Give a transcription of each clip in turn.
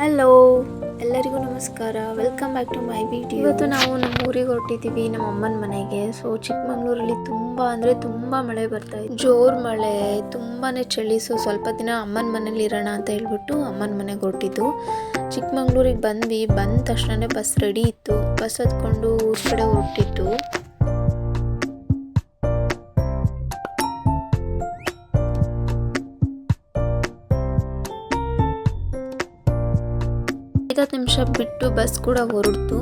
Hello ಎಲ್ಲರಿಗೂ ನಮಸ್ಕಾರ. Welcome back to my video ಇವತ್ತು ನಾವು ನಮ್ಮ ಊರಿಗೆ ಹೊರಟಿದ್ದೀವಿ, ನಮ್ಮ ಅಮ್ಮನ ಮನೆಗೆ. ಸೊ ಚಿಕ್ಕಮಂಗ್ಳೂರಲ್ಲಿ ತುಂಬ ಅಂದರೆ ತುಂಬ ಮಳೆ ಬರ್ತಾ ಇದೆ ಜೋರು ಮಳೆ ತುಂಬಾ ಚಳಿ. ಸೊ ಸ್ವಲ್ಪ ದಿನ ಅಮ್ಮನ ಮನೇಲಿ ಇರೋಣ ಅಂತ ಹೇಳ್ಬಿಟ್ಟು ಅಮ್ಮನ ಮನೆಗೆ ಹೊರಟಿದ್ದು. ಚಿಕ್ಕಮಂಗ್ಳೂರಿಗೆ ಬಂದ್ವಿ. ಬಂದ ತಕ್ಷಣ ಬಸ್ ರೆಡಿ ಇತ್ತು. ಬಸ್ ಹತ್ಕೊಂಡು ಊರ್ ಕಡೆ ಹೊರಟಿತ್ತು ಐದತ್ತು ನಿಮಿಷ ಬಿಟ್ಟು ಬಸ್ ಕೂಡ ಹೊರಡ್ತು.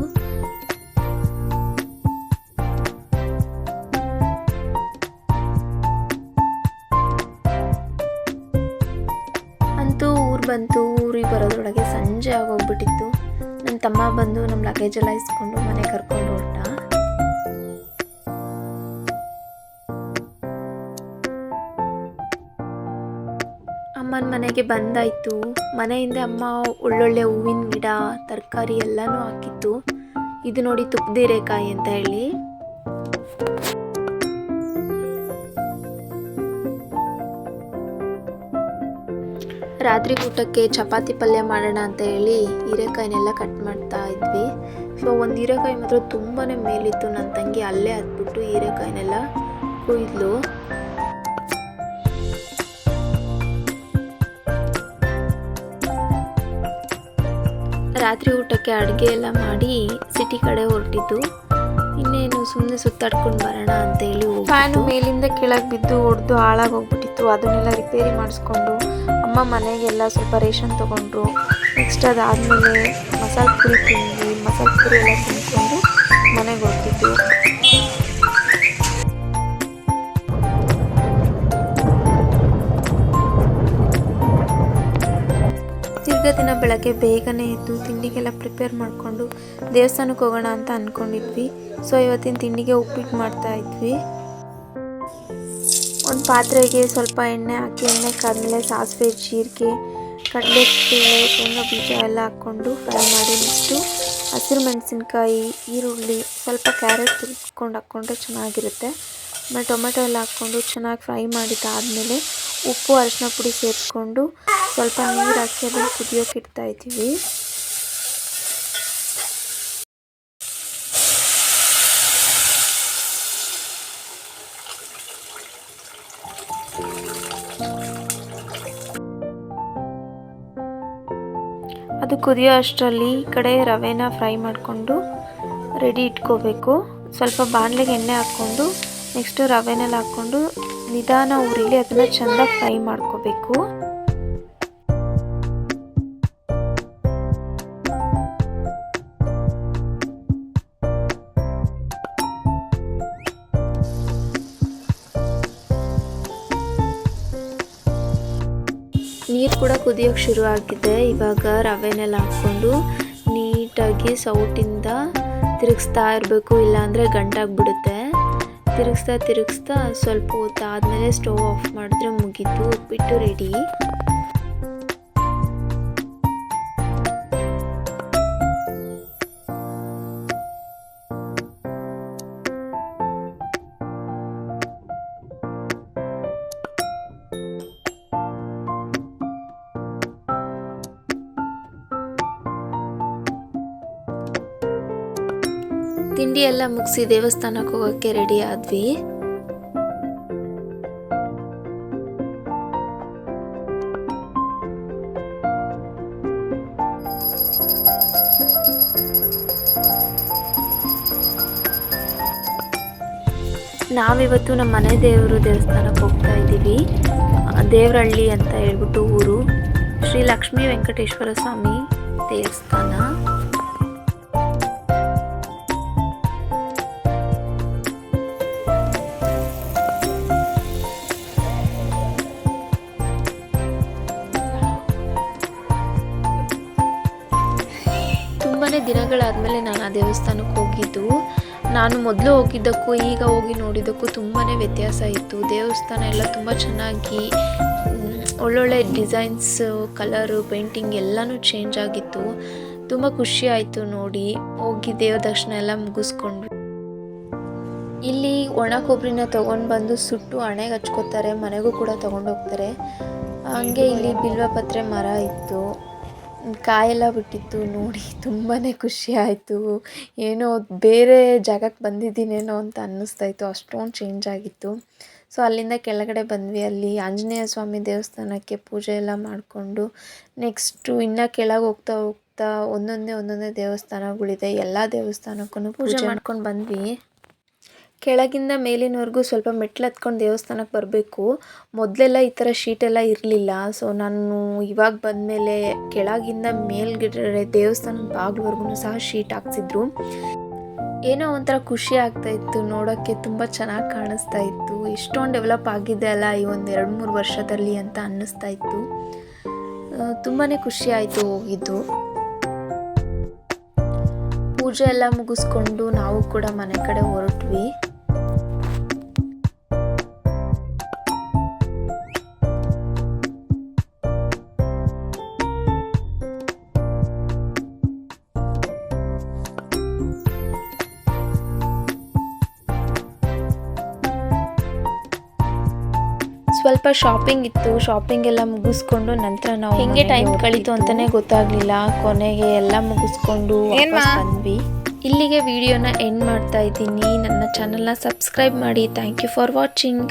ಅಂತೂ ಊರು ಬಂತು, ಊರಿಗೆ ಬರೋದ್ರೊಳಗೆ ಸಂಜೆ ಆಗೋಗ್ಬಿಟ್ಟಿತ್ತು. ನನ್ನ ತಮ್ಮ ಬಂದು ನಮ್ಮ ಲಗೇಜ್ ಎಲ್ಲ ಇಸ್ಕೊಂಡು ಮನೆ ಕರ್ಕೊಂಡು ಹೊರಟ. ಅಮ್ಮನ ಮನೆಗೆ ಬಂದಾಯ್ತು. ಮನೆಯಿಂದ ಅಮ್ಮ ಒಳ್ಳೊಳ್ಳೆ ಹೂವಿನ ಗಿಡ, ತರಕಾರಿ ಎಲ್ಲನೂ ಹಾಕಿತ್ತು. ಇದು ನೋಡಿ ತುಪ್ಪದಿರೇಕಾಯಿ ಅಂತ ಹೇಳಿ. ರಾತ್ರಿ ಊಟಕ್ಕೆ ಚಪಾತಿ ಪಲ್ಯ ಮಾಡೋಣ ಅಂತ ಹೇಳಿ ಹೀರೆಕಾಯಿನೆಲ್ಲ ಕಟ್ ಮಾಡ್ತಾ ಇದ್ವಿ. ಸೊ, ಒಂದು ಹೀರೆಕಾಯಿ ಮಾತ್ರ ತುಂಬಾ ಮೇಲಿತ್ತು. ನನ್ನ ತಂಗಿ ಅಲ್ಲೇ ಹತ್ಬಿಟ್ಟು ಹೀರೆಕಾಯಿನೆಲ್ಲ ಕುಯ್ದ್ಲು. ರಾತ್ರಿ ಊಟಕ್ಕೆ ಅಡುಗೆ ಎಲ್ಲ ಮಾಡಿ ಸಿಟಿ ಕಡೆ ಹೊರಟಿದ್ದು. ಇನ್ನೇನು ಸುಮ್ಮನೆ ಸುತ್ತಾಡ್ಕೊಂಡು ಬರೋಣ ಅಂತ ಹೇಳಿ ಫ್ಯಾನು ಮೇಲಿಂದ ಕೆಳಗೆ ಬಿದ್ದು ಹೊಡೆದು ಹಾಳಾಗೋಗ್ಬಿಟ್ಟಿತ್ತು ಅದನ್ನೆಲ್ಲ ರಿಪೇರಿ ಮಾಡಿಸ್ಕೊಂಡು ಅಮ್ಮ ಮನೆಗೆಲ್ಲ ಸ್ವಲ್ಪ ರೇಷನ್ ತೊಗೊಂಡ್ರು. ನೆಕ್ಸ್ಟ್ ಅದಾದಮೇಲೆ ಮಸಾಲೆ ಪುರಿ ತಿಂದು ಮಸಾಲೆ ಪುರಿ ಎಲ್ಲ ತಿನ್ಕೊಂಡು ಮನೆಗೆ ಹೊರಟಿದ್ದು. ದಿನ ಬೆಳಗ್ಗೆ ಬೇಗನೆ ಎದ್ದು ತಿಂಡಿಗೆಲ್ಲ ಪ್ರಿಪೇರ್ ಮಾಡಿಕೊಂಡು ದೇವಸ್ಥಾನಕ್ಕೆ ಹೋಗೋಣ ಅಂತ ಅಂದ್ಕೊಂಡಿದ್ವಿ ಸೊ ಇವತ್ತಿನ ತಿಂಡಿಗೆ ಉಪ್ಪಿಟ್ಟು ಮಾಡ್ತಾ ಇದ್ವಿ. ಒಂದು ಪಾತ್ರೆಗೆ ಸ್ವಲ್ಪ ಎಣ್ಣೆ ಹಾಕಿ, ಎಣ್ಣೆ ಕಾದ್ಮೇಲೆ ಸಾಸಿವೆ, ಜೀರಿಗೆ ಕಡಲೆ ಬೇಳೆ ಶೇಂಗಾ ಬೀಜ ಎಲ್ಲ ಹಾಕ್ಕೊಂಡು ಫ್ರೈ ಮಾಡಿ ನೆಕ್ಸ್ಟು ಹಸಿರು ಮೆಣಸಿನ್ಕಾಯಿ, ಈರುಳ್ಳಿ, ಸ್ವಲ್ಪ ಕ್ಯಾರೆಟ್ ತುರ್ಕೊಂಡು ಹಾಕ್ಕೊಂಡ್ರೆ ಚೆನ್ನಾಗಿರುತ್ತೆ. ಆಮೇಲೆ ಟೊಮೆಟೊ ಎಲ್ಲ ಹಾಕ್ಕೊಂಡು ಚೆನ್ನಾಗಿ ಫ್ರೈ ಮಾಡಿದ್ದಾದಮೇಲೆ ಉಪ್ಪು, ಅರಿಶಿನ ಪುಡಿ ಸೇರಿಸ್ಕೊಂಡು ಸ್ವಲ್ಪ ನೀರು ಹಾಕಿ ಅದನ್ನು ಕುದಿಯೋಕೆ ಇಡ್ತಾ ಇದ್ದೀವಿ. ಅದು ಕುದಿಯೋ ಅಷ್ಟರಲ್ಲಿ ಈ ಕಡೆ ರವೆನ ಫ್ರೈ ಮಾಡಿಕೊಂಡು ರೆಡಿ ಇಟ್ಕೋಬೇಕು. ಸ್ವಲ್ಪ ಬಾಣಲೆಗೆ ಎಣ್ಣೆ ಹಾಕ್ಕೊಂಡು, ನೆಕ್ಸ್ಟು ರವೆನೆಲ್ಲ ಹಾಕ್ಕೊಂಡು ನಿಧಾನ ಉರಿಲಿ ಅದನ್ನ ಚೆಂದ ಫ್ರೈ ಮಾಡ್ಕೋಬೇಕು. ನೀರು ಕೂಡ ಕುದಿಯೋಕೆ ಶುರು ಆಗಿದೆ. ಇವಾಗ ರವೆನೆಲ್ಲ ಹಾಕ್ಕೊಂಡು ನೀಟಾಗಿ ಸೌಟಿಂದ ತಿರುಗಿಸ್ತಾ ಇರಬೇಕು, ಇಲ್ಲಾಂದರೆ ಗಂಟಾಗ್ಬಿಡುತ್ತೆ. ತಿರುಗಿಸ್ತಾ ತಿರುಗಿಸ್ತಾ ಸ್ವಲ್ಪ ಹೊತ್ತು ಆದಮೇಲೆ ಸ್ಟವ್ ಆಫ್ ಮಾಡಿದ್ರೆ ಮುಗೀತು. ಉಪ್ಪಿಟ್ಟು ರೆಡಿ ತಿಂಡಿ ಎಲ್ಲ ಮುಗಿಸಿ ದೇವಸ್ಥಾನಕ್ಕೆ ಹೋಗೋಕ್ಕೆ ರೆಡಿ ಆದ್ವಿ. ನಾವಿವತ್ತು ನಮ್ಮ ಮನೆ ದೇವರು ದೇವಸ್ಥಾನಕ್ಕೆ ಹೋಗ್ತಾ ಇದ್ದೀವಿ. ದೇವರಹಳ್ಳಿ ಅಂತ ಹೇಳ್ಬಿಟ್ಟು ಊರು. ಶ್ರೀ ಲಕ್ಷ್ಮೀ ವೆಂಕಟೇಶ್ವರ ಸ್ವಾಮಿ ದೇವಸ್ಥಾನ. ದಿನಗಳಾದಮೇಲೆ ನಾನು ಆ ದೇವಸ್ಥಾನಕ್ಕೆ ಹೋಗಿದ್ದು. ನಾನು ಮೊದಲು ಹೋಗಿದ್ದಕ್ಕೂ ಈಗ ಹೋಗಿ ನೋಡಿದ್ದಕ್ಕೂ ತುಂಬಾ ವ್ಯತ್ಯಾಸ ಇತ್ತು. ದೇವಸ್ಥಾನ ಎಲ್ಲ ತುಂಬ ಚೆನ್ನಾಗಿ ಒಳ್ಳೊಳ್ಳೆ ಡಿಸೈನ್ಸ್, ಕಲರು, ಪೇಂಟಿಂಗ್ ಎಲ್ಲನೂ ಚೇಂಜ್ ಆಗಿತ್ತು. ತುಂಬ ಖುಷಿ ಆಯಿತು ನೋಡಿ. ಹೋಗಿ ದೇವ್ರ ದರ್ಶನ ಎಲ್ಲ ಮುಗಿಸ್ಕೊಂಡ್ವಿ. ಇಲ್ಲಿ ಒಣ ಕೊಬ್ಬರಿನ ತೊಗೊಂಡು ಬಂದು ಸುಟ್ಟು ಹಣೆಗೆ ಹಚ್ಕೋತಾರೆ, ಮನೆಗೂ ಕೂಡ ತೊಗೊಂಡೋಗ್ತಾರೆ ಹಂಗೆ ಇಲ್ಲಿ ಬಿಲ್ವಪತ್ರೆ ಮರ ಇತ್ತು. ಕಾಯೆಲ್ಲ ಬಿಟ್ಟಿತ್ತು ನೋಡಿ ತುಂಬಾ ಖುಷಿ ಆಯಿತು. ಏನೋ ಬೇರೆ ಜಾಗಕ್ಕೆ ಬಂದಿದ್ದೀನೇನೋ ಅಂತ ಅನ್ನಿಸ್ತಾ ಇತ್ತು ಅಷ್ಟೊಂದು ಚೇಂಜ್ ಆಗಿತ್ತು. ಸೊ ಅಲ್ಲಿಂದ ಕೆಳಗಡೆ ಬಂದ್ವಿ. ಅಲ್ಲಿ ಆಂಜನೇಯ ಸ್ವಾಮಿ ದೇವಸ್ಥಾನಕ್ಕೆ ಪೂಜೆ ಎಲ್ಲ ಮಾಡಿಕೊಂಡು ನೆಕ್ಸ್ಟು ಇನ್ನು ಕೆಳಗೆ ಹೋಗ್ತಾ ಹೋಗ್ತಾ ಒಂದೊಂದೇ ಒಂದೊಂದೇ ದೇವಸ್ಥಾನಗಳಿದೆ. ಎಲ್ಲ ದೇವಸ್ಥಾನಕ್ಕೂ ಪೂಜೆ ಮಾಡ್ಕೊಂಡು ಬಂದ್ವಿ. ಕೆಳಗಿಂದ ಮೇಲಿನವರೆಗೂ ಸ್ವಲ್ಪ ಮೆಟ್ಲು ಹತ್ಕೊಂಡು ದೇವಸ್ಥಾನಕ್ಕೆ ಬರಬೇಕು. ಮೊದಲೆಲ್ಲ ಈ ಥರ ಶೀಟೆಲ್ಲ ಇರಲಿಲ್ಲ. ಸೊ ನಾನು ಇವಾಗ ಬಂದಮೇಲೆ ಕೆಳಗಿಂದ ಮೇಲ್ಗಡೆ ದೇವಸ್ಥಾನದ ಬಾಗಿಲವರೆಗೂ ಸಹ ಶೀಟ್ ಹಾಕ್ಸಿದ್ರು. ಏನೋ ಒಂಥರ ಖುಷಿ ಆಗ್ತಾ ಇತ್ತು. ನೋಡೋಕ್ಕೆ ತುಂಬ ಚೆನ್ನಾಗಿ ಕಾಣಿಸ್ತಾ ಇತ್ತು. ಎಷ್ಟೊಂದು ಡೆವಲಪ್ ಆಗಿದೆ ಅಲ್ಲ ಈ ಒಂದು ಎರಡು ಮೂರು ವರ್ಷದಲ್ಲಿ ಅಂತ ಅನ್ನಿಸ್ತಾ ಇತ್ತು. ತುಂಬಾ ಖುಷಿ ಆಯಿತು ಹೋಗಿದ್ದು ಪೂಜೆ ಎಲ್ಲ ಮುಗಿಸ್ಕೊಂಡು ನಾವು ಕೂಡ ಮನೆ ಕಡೆ ಹೊರಟ್ವಿ. ಸ್ವಲ್ಪ ಶಾಪಿಂಗ್ ಇತ್ತು. ಶಾಪಿಂಗ್ ಎಲ್ಲ ಮುಗಿಸ್ಕೊಂಡು ನಂತರ ನಾವು ಹೆಂಗೆ ಟೈಮ್ ಕಳೀತು ಅಂತಾನೆ ಗೊತ್ತಾಗ್ಲಿಲ್ಲ. ಕೊನೆಗೆ ಎಲ್ಲ ಮುಗಿಸ್ಕೊಂಡು ಬಂದ್ವಿ. ಇಲ್ಲಿಗೆ ವಿಡಿಯೋನ ಎಂಡ್ ಮಾಡ್ತಾ ಇದ್ದೀನಿ. ನನ್ನ ಚಾನೆಲ್ನ ಸಬ್ಸ್ಕ್ರೈಬ್ ಮಾಡಿ. Thank you for watching